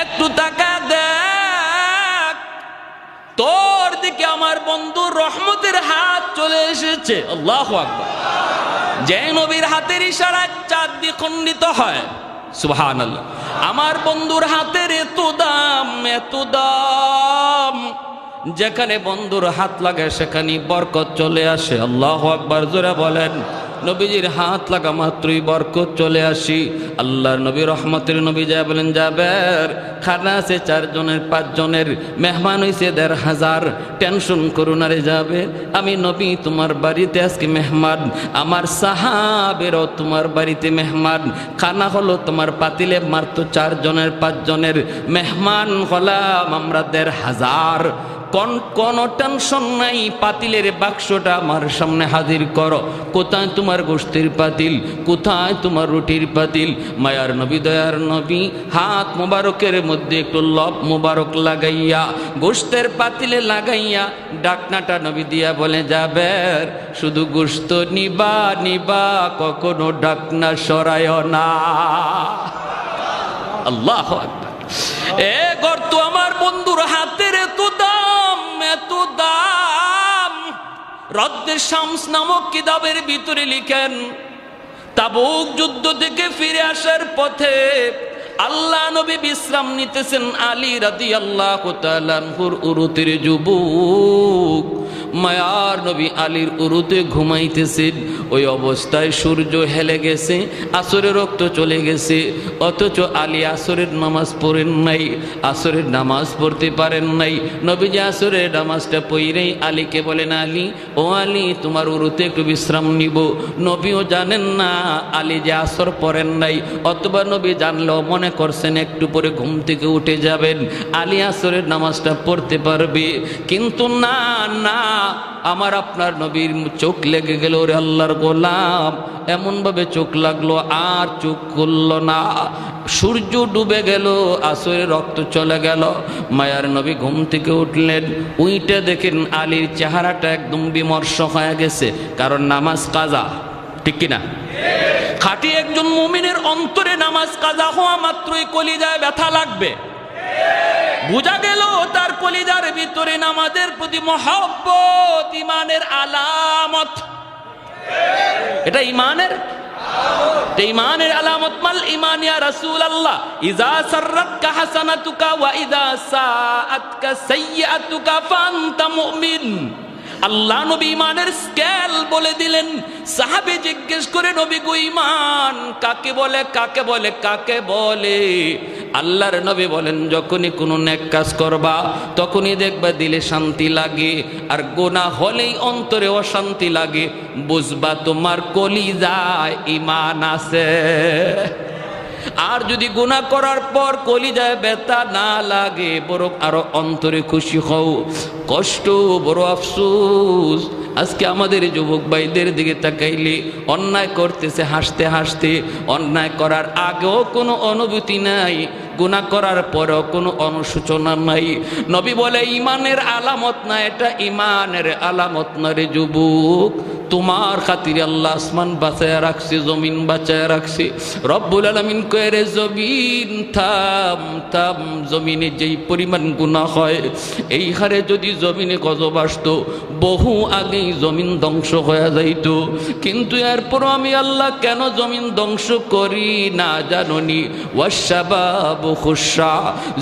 একটু টাকা দেখ। তোর দিকে আমার বন্ধু রহমতের হাত চলে এসেছে। আল্লাহ আকবার। যে নবীর হাতের ইশারায় চাঁদ দিয়ে খণ্ডিত হয়। সুবহান আমার বন্ধুর হাতের এত দাম এত দাম। যেখানে বন্ধুর হাত লাগে সেখানে বরকত চলে আসে। আল্লাহ আকবার, জোরে বলেন। নবীজির হাত লাগা মাত্রই বরকত চলে আসি। আল্লাহর নবী রহমতের নবী যা বলেন যাবের খানা আছে চারজনের, পাঁচজনের, মেহমান হয়েছে দেড় হাজার। টেনশন করুন আরে যাবে, আমি নবী তোমার বাড়িতে আজকে মেহমান। আমার সাহাবেরও তোমার বাড়িতে মেহমান। খানা হলো তোমার পাতিলে মারতো চারজনের, পাঁচজনের। মেহমান হলাম আমরা দেড় হাজার। কোন টেনশন নাই, পাতিলের বাক্সটা আমার সামনে হাজির করো। কোথায় তোমার গোষ্ঠীর পাতিল? কোথায় তোমার রুটির পাতিল? মায়ার নবী, দয়ার নবী, হাত মোবারকের মধ্যে একটু লব মোবারক লাগাইয়া, গোষ্ঠের পাতিলে লাগাইয়া, ডাকনাটা নবী দিয়া বলে যাবে শুধু গোস্ত নিবা নিবা, কখনো ডাকনা সরায় না। আল্লাহ এ গর্ত আমার বন্ধুর হাতের রদ্দের শামস নামক কিতাবের ভিতরে লিখেন, তাবুক যুদ্ধ থেকে ফিরে আসার পথে আল্লাহ নবী বিশ্রাম নিতেছেন আলী রাদি আল্লাহ কোতালানহুর উরুতের যুবক। মায়ার নবী আলীর উরুতে ঘুমাইতেছেন। ওই অবস্থায় সূর্য হেলে গেছে আসরের রক্ত চলে গেছে, অথচ আলী আসরের নামাজ পড়েন নাই, আসরের নামাজ পড়তে পারেন নাই। নবীজি আসরের নামাজটা পইরেই আলীকে বলেন, আলী, ও আলী, তোমার উরুতে একটু বিশ্রাম নিব। নবীও জানেন না আলী যে আসর পড়েন নাই, অথবা নবী জানলেও মনে করছেন একটু পরে ঘুম থেকে উঠে যাবেন। আলী আসরের নামাজটা পড়তে পারবে, কিন্তু না না, আমার আপনার নবীর চোখ লেগে গেল রে আল্লাহর গোলাম এমনভাবে চোখ লাগল, আর চোখ খুলল না। সূর্য ডুবে গেল আসরে রক্ত চলে গেল। মায়ার নবী ঘুম থেকে উঠলেন। উইটে দেখেন আলীর চেহারাটা একদম বিমর্ষ হয়ে গেছে, কারণ নামাজ কাজা, ঠিক কিনা? খাঁটি একজন মুমিনের অন্তরে নামাজ কাজা হওয়া মাত্রই কলিজায় ব্যথা লাগবে। বোঝা গেল তার কলিজার ভিতরে নামাজের প্রতি মহব্বত, ইমানের আলামত। এটা ইমানের এটা ইমানের আলামত। মাল ইমান রাসূল আল্লাহ ইজা ওয়া ইজা আল্লাহ নবী ইমানের স্কেল বলে দিলেন। সাহাবে জিজ্ঞেস করে, নবী গো ইমান কাকে বলে কাকে বলে কাকে বলে? আল্লাহর নবী বলেন, যখনই কোনো নেক কাজ করবা, তখনই দেখবা দিলে শান্তি লাগে। আর গোনা হলেই অন্তরে অশান্তি লাগে। বুঝবা তোমার কলিজায় ইমান আছে। আর যদি গুণা করার পর কলিজায় ব্যথা না লাগে, বরং আরও অন্তরে খুশি হও। কষ্ট, বড় আফসুস। আজকে আমাদের যুবক ভাইদের দিকে তাকাইলে অন্যায় করতেছে, হাসতে হাসতে। অন্যায় করার আগেও কোনো অনুভূতি নাই। গুণা করার পরেও কোনো অনুশোচনা নাই। নবী বলে, ইমানের আলামত না, এটা ইমানের আলামত না যুবক। তোমার খাতিরে আল্লাহ আসমান বাঁচায় রাখছে, জমিন বাঁচায় রাখছে। রব্বুল আলমিন কয়ে জমিন থাম থাম, জমিনে যেই পরিমাণ গুণা হয়, এই হারে যদি জমিনে গজব আসতো, বহু আগেই জমিন ধ্বংস হয়ে যাইত। কিন্তু এরপরও আমি আল্লাহ কেন জমিন ধ্বংস করি না জাননি? ওয়াসাবাবু খুশা।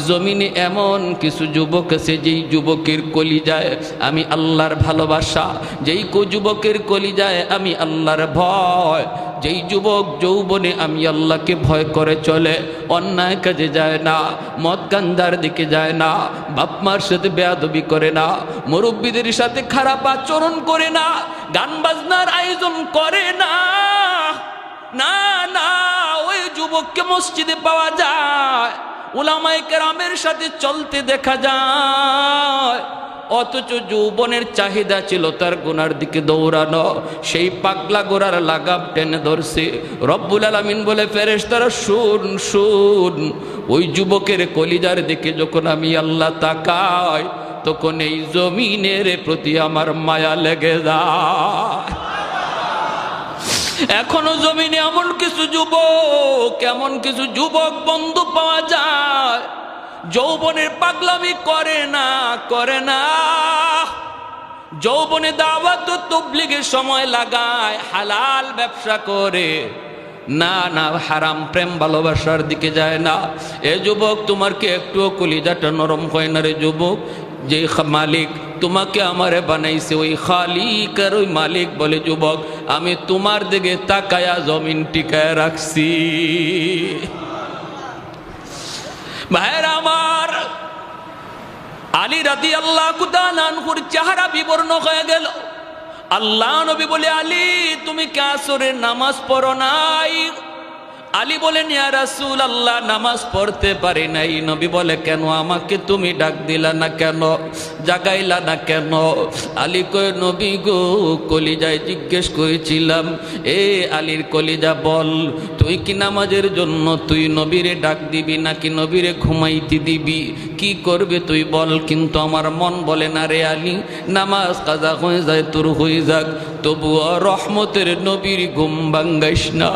জমিনে এমন কিছু যুবক আছে, যেই যুবকের কলি যায় আমি আল্লাহর ভালোবাসা, যেই কো যুবকের কলি যায়, আমি আল্লাহর ভয়। যেই যুবক যৌবনে আমি আল্লাহকে ভয় করে চলে, অন্যায় কাজে যায় না, মদ গান্ধার দিকে যায় না বাপমার সাথে বেয়াদবি করে না, মুরব্বীদের সাথে খারাপ আচরণ করে না, গান বাজনার আয়োজন করে না। না না, ওই যুবককে মসজিদে পাওয়া যায়, উলামায়ে কেরামের সাথে চলতে দেখা যায়। অথচ যৌবনের চাহিদা ছিল তার গোনার দিকে দৌড়ানো। সেই পাগলা গোড়ার লাগাম টেনে ধরছে। রব্বুল আলমিন বলে ফেরেস তারা শুন শুন, ওই যুবকের কলিজার দিকে যখন আমি আল্লাহ তাকাই, তখন এই জমিনের প্রতি আমার মায়া লেগে যায়। এখনও জমিনে এমন কিছু যুবক, এমন কিছু যুবক বন্ধু পাওয়া যায়। যৌবনের পাগলামি করে না করে না। যৌবনে দাওয়াত তবলিগের সময় লাগায়, হালাল ব্যবসা করে। না না, হারাম প্রেম ভালোবাসার দিকে যায় না। এ যুবক, তোমার কি একটুও কলিজাটা নরম হয় না রে যুবক? যে মালিক তোমাকে আমারে বানাইছে, ওই খালিক আর ওই মালিক বলে, যুবক, আমি তোমার দিকে তাকায়া জমিন টিকায় রাখছি। ভাইয়ের আমার আলী রাতি আল্লাহ কুদানহুর চেহারা বিবর্ণ হয়ে গেল। আল্লাহ নবী বলে, আলী, তুমি কে আসরের নামাজ পড়ো নাই। আলী ইয়া রাসূল আল্লাহ নামাজ পড়তে পারি নাই। নবী বলে, কেন? আমাকে তুমি ডাক দিলা না কেন? জাগাইলা না কেন? আলী কয়, নবী গো, কলিজায় জিজ্ঞেস করেছিলাম, এ আলীর কলিজা বল, তুই কি নামাজের জন্য তুই নবীরে ডাক দিবি নাকি নবীরে ঘুমাইতে দিবি? কি করবে তুই বল? কিন্তু আমার মন বলে, না রে আলী, নামাজ কাজা হয়ে যায়, তোর হয়ে যাক। তবুও রহমতের নবীর ঘুম ভাঙ্গাইস না।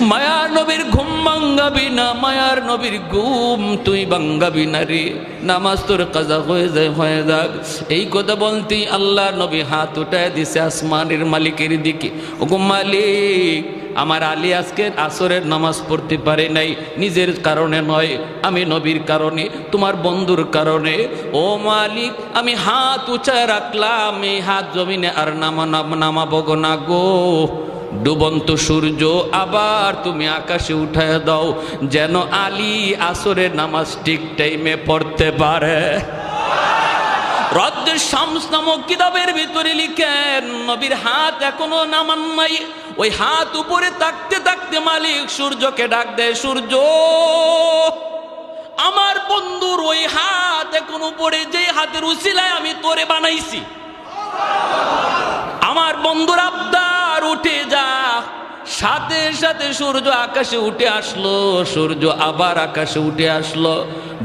মায়ার নবীর ঘুম ভাঙ্গাবি না, মায়ার নবীর ঘুম তুই ভাঙ্গাবি না রে। নামাজ তোর কাজা হয়ে যায়, হয়ে যাক। এই কথা বলতেই আল্লাহ নবী হাত উঠায় দিছে আসমানের মালিকের দিকে। ওগো মালিক, আমার আলী আজকে আসরের নামাজ পড়তে পারে নাই, নিজের কারণে নয়, আমি নবীর কারণে, তোমার বন্ধুর কারণে। ও মালিক, আমি হাত উঁচায় রাখলাম, এই হাত জমিনে আর নামা নাম- নামাবো না গো। ডুবন্ত সূর্য, আবার তুমি আকাশে উঠায় দাও, যেন আলী আসরের নামাজ ঠিক টাইমে পড়তে পারে। শামস নামক কিতাবের ভিতরে লিখেন, নবীর হাত এখনও নামান নাই, ওই হাত উপরে তাকতে তাকতে মালিক সূর্যকে ডাক দেয়, সূর্য, আমার বন্ধুর ওই হাত এখন উপরে যে হাতের উসিলায় আমি তোরে বানাইছি। আমার বন্ধুর আবদার সাথে সাথে সূর্য আকাশে উঠে আসলো, সূর্য আবার আকাশে উঠে আসলো।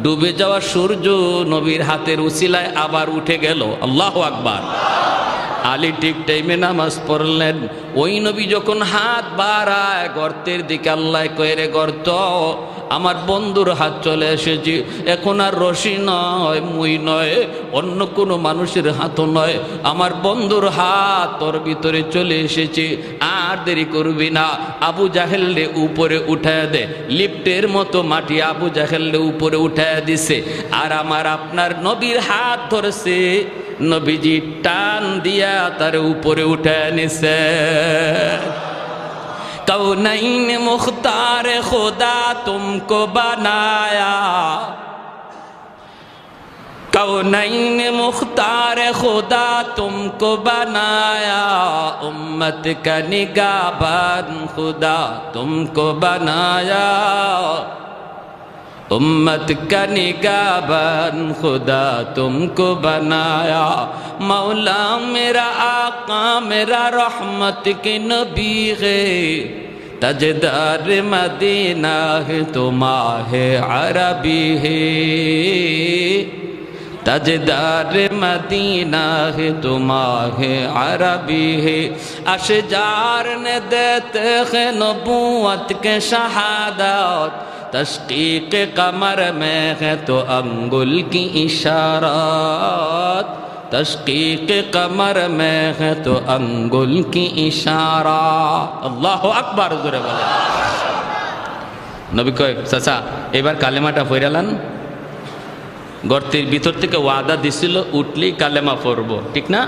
ডুবে যাওয়া সূর্য নবীর হাতের উচিলায় আবার উঠে গেল। আল্লাহ আকবার। আলী ঠিক টাইমে নামাজ পড়লেন। ওই নবী যখন হাত বাড়ায়, গর্তের দিকে আল্লাহ কয়ে গর্ত আমার বন্ধুর হাত চলে এসেছি। এখন আর রশি নয়, মুই নয়, অন্য কোনো মানুষের হাতও নয়। আমার বন্ধুর হাত তোর ভিতরে চলে এসেছে। আর দেরি করবি না। আবু জাহেলরে উপরে উঠায় দে। লিফটের মতো মাটি আবু জাহেলরে উপরে উঠায় দিছে। আর আমার আপনার নবীর হাত ধরছে। নবীজি টান দিয়া তার উপরে উঠে নিছে। کو مختار خدا تم کو بنایا۔ کو نہیں مختار خدا تم کو بنایا۔ امت کا نگاہ بان خدا تم کو بنایا۔ उम्मत का निगाबान खुदा तुमको बनाया मौला मेरा आका मेरा रहमत के नबी है तजदार मदीना है तुमाह अरबी है तजदार मदीना है तुमाह अरबी है अशजार ने देते हैं नबूवत के शहादत تشقیق قمر میں ہے تو انگل کی اشارات تشقیق قمر میں ہے تو انگل کی اشارہ আল্লাহ আকবার জোরে বলে নবী কয় চাচা এবার কালেমাটা ফইরালান গর্তের ভিতর থেকে ওয়াদা দিছিল উঠলেই কালেমা পড়ব। ঠিক না?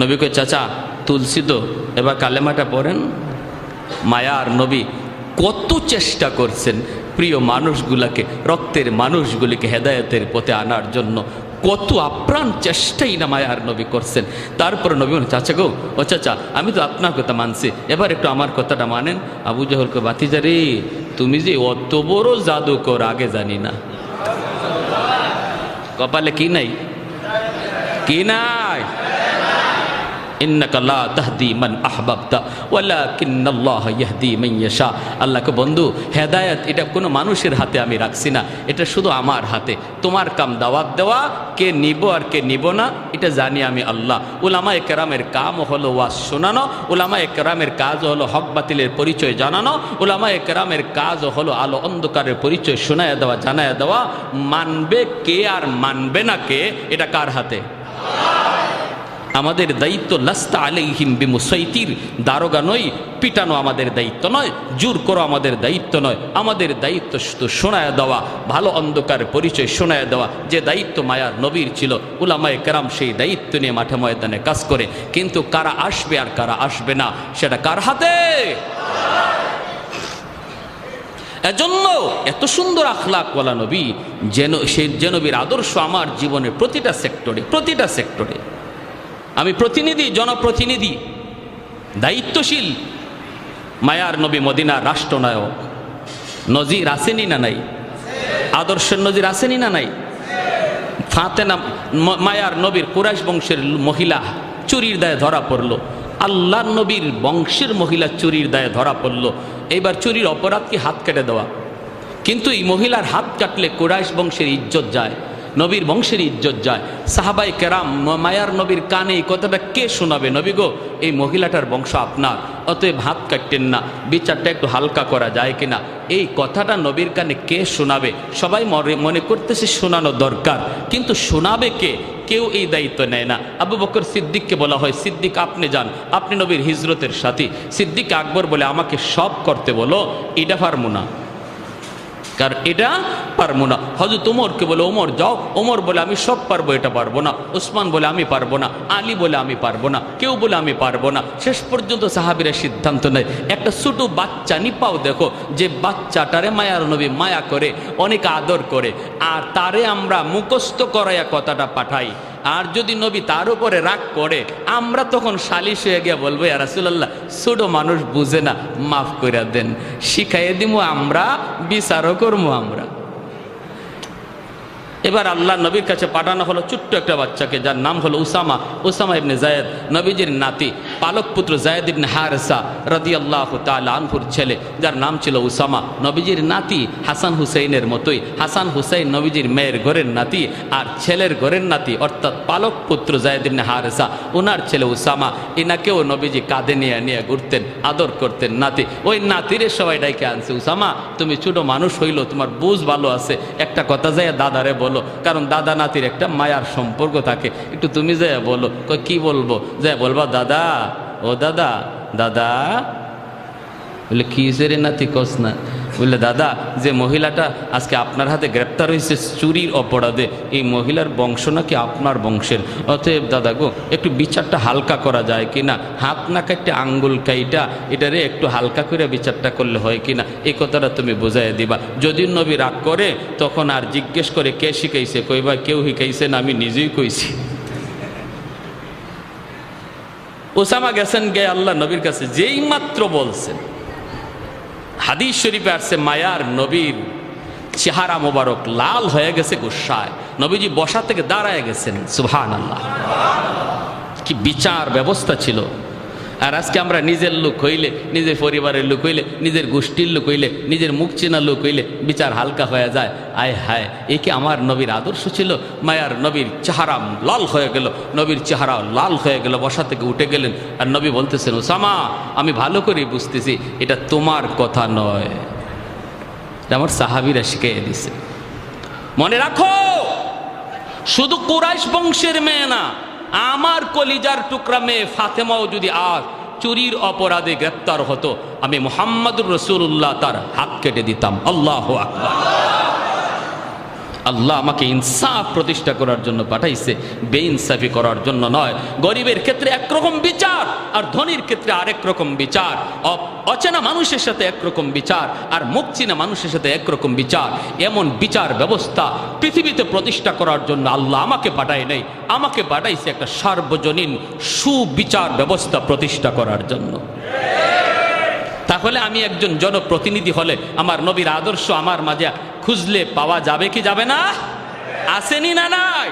নবী কয়, চাচা, তুলসী তো, এবার কালেমাটা পড়েন। মায়ার নবী কত চেষ্টা করছেন প্রিয় মানুষগুলাকে রক্তের মানুষগুলিকে হেদায়তের পথে আনার জন্য। কত আপ্রাণ চেষ্টাই না মায়ার নবী করছেন। তারপর নবী বলেন, চাচা গো ও চাচা আমি তো আপনার কথা মানছি। এবার একটু আমার কথাটা মানেন। আবু জহলকে বাতিজা রে তুমি যে অত বড় জাদুকর আগে জানি না। কপালে কি নাই? কি নাই? ইন্নাকা লা তাহদি মান আহবাবতা, ওয়ালাকিন্নাল্লাহ ইয়াহদি মান ইয়াশা। আল্লাহকে বন্ধু, হেদায়েত, এটা কোনো মানুষের হাতে আমি রাখছি না। এটা শুধু আমার হাতে। তোমার কাম দাওয়াত দেওয়া, কে নিব আর কে নিব না, এটা জানি আমি আল্লাহ। উলামা একরামের কাম হলো ওয়াজ শোনানো উলামা একরামের কাজ হলো হক বাতিলের পরিচয় জানানো উলামা একরামের কাজ হলো আলো অন্ধকারের পরিচয় শোনায় দেওয়া, জানায় দেওয়া। মানবে কে আর মানবে না কে, এটা কার হাতে? আমাদের দায়িত্ব লাস্তা আলাইহিম বিমুসাইতির। দারোগা নয় পিটানো আমাদের দায়িত্ব নয়, জোর করো আমাদের দায়িত্ব নয়। আমাদের দায়িত্ব শুধু শোনায় দেওয়া, ভালো অন্ধকার পরিচয় শোনায় দেওয়া। যে দায়িত্ব মায়ার নবীর ছিল, উলামায়ে কেরাম সেই দায়িত্ব নিয়ে মাঠে ময়দানে কাজ করে। কিন্তু কারা আসবে আর কারা আসবে না, সেটা কার হাতে? এজন্য এত সুন্দর আখলাকওয়ালা নবী, যেন সে যে নবীর আদর্শ আমার জীবনের প্রতিটা সেক্টরে প্রতিটা সেক্টরে। আমি প্রতিনিধি, জনপ্রতিনিধি, দায়িত্বশীল। মায়ার নবী মদিনার রাষ্ট্রনায়ক। নজির আসেনি না নাই? আদর্শের নজির আসেনি না নাই? ফাতেনা মায়ার নবীর কুরাইশ বংশের মহিলা চুরির দায়ে ধরা পড়ল। আল্লাহ নবীর বংশের মহিলা চুরির দায়ে ধরা পড়ল। এইবার চুরির অপরাধ কি হাত কেটে দেওয়া? কিন্তু এই মহিলার হাত কাটলে কুরাইশ বংশের ইজ্জত যায়। নবীর বংশের ইজ্জত যায়। সাহাবাই কেরাম মায়ার নবীর কানে এই কথাটা কে শোনাবে? নবী গো, এই মহিলাটার বংশ আপনার, অতএব হাত কাটতেন না, বিচারটা একটু হালকা করা যায় কিনা? এই কথাটা নবীর কানে কে শোনাবে? সবাই মনে- মনে করতেছে শোনানো দরকার, কিন্তু শোনাবে কে? কেউ এই দায়িত্ব নেয় না। আবু বকর সিদ্দিককে বলা হয়, সিদ্দিক, আপনি যান, আপনি নবীর হিজরতের সাথী। সিদ্দিক আকবর বলে আমাকে সব করতে বলো, এটা পারব না। কারণ এটা পারব না। হজরত ওমরকে বলে, ওমর, যাও। ওমর বলে, আমি সব পারব, এটা পারব না। ওসমান বলে, আমি পারব না। আলী বলে, আমি পারব না। কেউ বলে, আমি পারব না। শেষ পর্যন্ত সাহাবিরা সিদ্ধান্ত নেয়। একটা ছোট বাচ্চা, নিপাও দেখো, যে বাচ্চাটারে মায়ার নবী মায়া করে, অনেক আদর করে, আর তারে আমরা মুখস্থ করাইয়া কথাটা পাঠাই। আর যদি নবী তার উপরে রাগ করে, আমরা তখন সালিশ হয়ে গিয়ে বলব আর রাসুল্লাহ ছোট মানুষ বুঝে না, মাফ করে দেন। শিখাইয়ে দিব আমরা, বিচারও করব আমরা। এবার আল্লাহ নবীর কাছে পাঠানো হলো ছোট্ট একটা বাচ্চাকে, যার নাম হলো উসামা উসামা ইবনে জায়েদ, নবীজির নাতি, পালক পুত্র জায়েদ ইবনে হারেসা রদি আল্লাহ আনহুর ছেলে, যার নাম ছিল উসামা। নবীজির নাতি হাসান হুসেইনের মতোই, হাসান হুসেইন নবীজির মেয়ের ঘরের নাতি আর ছেলের ঘরের নাতি, অর্থাৎ পালক পুত্র জায়েদ ইবনে হারেসা। ওনার ছেলে উসামা এনাকেও নবীজি কাঁধে নিয়ে নিয়ে ঘুরতেন, আদর করতেন নাতি। ওই নাতিরে সবাই ডাইকে আনছে, উসামা, তুমি ছোট মানুষ হইল, তোমার বুঝ ভালো আছে। একটা কথা যায় দাদারে বলো কারণ দাদা নাতির একটা মায়ার সম্পর্ক থাকে। একটু তুমি যায় বলো কি বলব? যায় বলবা, দাদা, ও দাদা দাদা। বলে, কি নাতি, কস না। বললে, দাদা, যে মহিলাটা আজকে আপনার হাতে গ্রেপ্তার হয়েছে, চুরির অপরাধে, এই মহিলার বংশ নাকি আপনার বংশের? অতএব দাদা গো, একটু বিচারটা হালকা করা যায় কি না হাত না কাটতে আঙ্গুল কাইটা, এটারে একটু হালকা করে বিচারটা করলে হয় কি না এই কথাটা তুমি বুঝাই দিবা। যদি নবী রাগ করে, তখন আর জিজ্ঞেস করে কে শিখাইছে? কইবা কেউ শিখাইছে না, আমি নিজেই কইছি। ওসামা গেছেন গে, আল্লাহ নবীর কাছে যেই মাত্র বলছেন। হাদিস শরীফে আসছে, মায়ার নবীর চেহারা মোবারক লাল হয়ে গেছে গুসায়। নবীজি বসা থেকে দাঁড়ায় গেছেন সুহান আল্লাহ কি বিচার ব্যবস্থা ছিল। আর আজকে আমরা নিজের লোক হইলে, নিজের পরিবারের লোক হইলে, নিজের গোষ্ঠীর লোক হইলে, নিজের মুখ চেনা লোক হইলে বিচার হালকা হয়ে যায়। আয় হায়, এ কি আমার নবীর আদর্শ ছিল? মায়ার নবীর চেহারা লাল হয়ে গেল, নবীর চেহারা লাল হয়ে গেল, বসা থেকে উঠে গেলেন। আর নবী বলতেছেন, ওসামা, আমি ভালো করে বুঝতেছি, এটা তোমার কথা নয়। আমার সাহাবিরা শিখিয়ে দিছে। মনে রাখো, শুধু কুরাইশ বংশের মেয়ে না আমার কলিজার টুকরা মেয়ে ফাতেমাও যদি আজ চুরির অপরাধে গ্রেপ্তার হতো, আমি মোহাম্মদুর রসুল্লাহ তার হাত কেটে দিতাম। আল্লাহ আকবার। আল্লাহ আমাকে ইনসাফ প্রতিষ্ঠা করার জন্য পাঠাইছে। বেইনসাফি করার জন্য নয়। গরিবের ক্ষেত্রে একরকম বিচার আর ধনীর ক্ষেত্রে আরেক রকম বিচার। অচেনা মানুষের সাথে একরকম বিচার আর মুখ চিনা মানুষের সাথে একরকম বিচার। এমন বিচার ব্যবস্থা পৃথিবীতে প্রতিষ্ঠা করার জন্য আল্লাহ আমাকে পাঠায় নাই। আমাকে পাঠাইছে একটা সার্বজনীন সুবিচার ব্যবস্থা প্রতিষ্ঠা করার জন্য। তাহলে আমি একজন জনপ্রতিনিধি হলে আমার নবীর আদর্শ আমার মাঝে খুঁজলে পাওয়া যাবে কি যাবে না? আসেনি না নাই?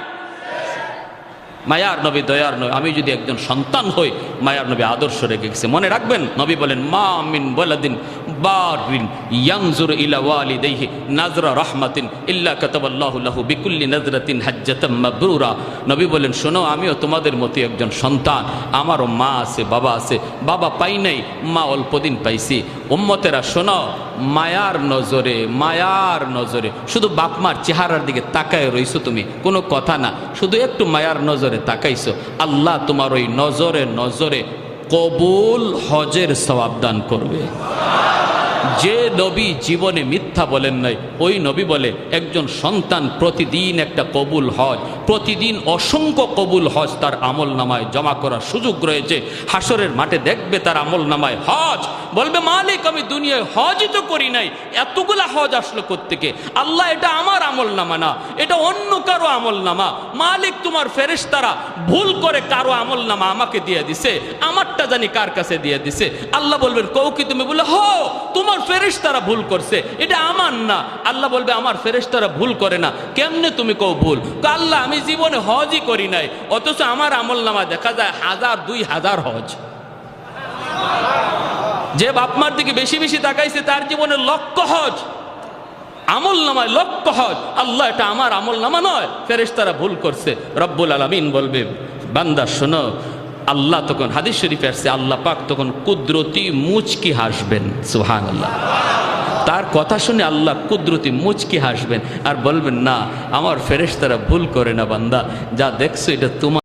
মায়ার নবী, দয়ার নবী। আমি যদি একজন সন্তান হই, মায়ার নবী আদর্শ রেখে গেছে। মনে রাখবেন, নবী বলেন, মা মিন বলাদিন বারিন ইয়াংজুর ইলা ওয়ালিদাইহি নাজরা রাহমাতিন ইল্লা বিকুল্লি নাজরাতিন হাজ্জাতাম মাবরুরা। নবী বলেন, শোনো, আমিও তোমাদের মতো একজন সন্তান। আমারও মা আছে, বাবা আছে। বাবা পাই নাই, মা অল্প দিন পাইছি। উম্মতেরা, শোনো, মায়ার নজরে মায়ার নজরে, শুধু বাপমার চেহারার দিকে তাকায় রইছো তুমি। কোনো কথা না। শুধু একটু মায়ার নজরে তাকাইছো, আল্লাহ তোমার ওই নজরে নজরে কবুল হজের সবাবদান করবে। যে নবী জীবনে মিথ্যা বলেন নাই, ওই নবী বলে, একজন সন্তান প্রতিদিন একটা কবুল হজ প্রতিদিন অসংখ্য কবুল হজ তার আমল নামায়, জমা করার সুযোগ রয়েছে। হাসরের মাঠে দেখবে তার আমল নামায়, হজ! বলবে, মালিক, আমি দুনিয়ায় হজই তো করি নাই। এতগুলা হজ আসলো থেকে আল্লাহ, এটা আমার আমল নামা না, এটা অন্য কারও আমল নামা। মালিক, তোমার ফেরেশতারা ভুল করে কারও আমল নামা আমাকে দিয়ে দিছে, আমারটা জানি কার কাছে দিয়ে দিছে। আল্লাহ বলবেন কৌ কি তুমি? বলে, হো, তোমার ফেরেশতারা ভুল করছে, এটা আমার না। আল্লাহ বলবে, আমার ফেরেশতারা ভুল করে না, কেমনে তুমি কও ভুল? আল্লাহ, আমি জীবনে হজই করি নাই, অথচ আমার আমল নামা দেখা যায় হাজার, দুই হাজার হজ। যে বাপমার দিকে বেশি বেশি তাকাইছে, তার জীবনে লক্ষ হজ। আমল নামায় লক্ষ হজ। আল্লাহ, এটা আমার আমল নামা নয়। ফেরেশতারা ভুল করছে। রব্বুল আলামিন বলবে, বান্দা, শোনো, আল্লাহ তখন হাদিস শরীফে আসছে, আল্লাহ পাক তখন কুদরতি মুচকি হাসবেন সুহান আল্লাহ তার কথা শুনে আল্লাহ কুদরতি মুচকি হাসবেন আর বলবেন, না, আমার ফেরেশতারা ভুল করে না বান্দা। যা দেখছ এটা তোমার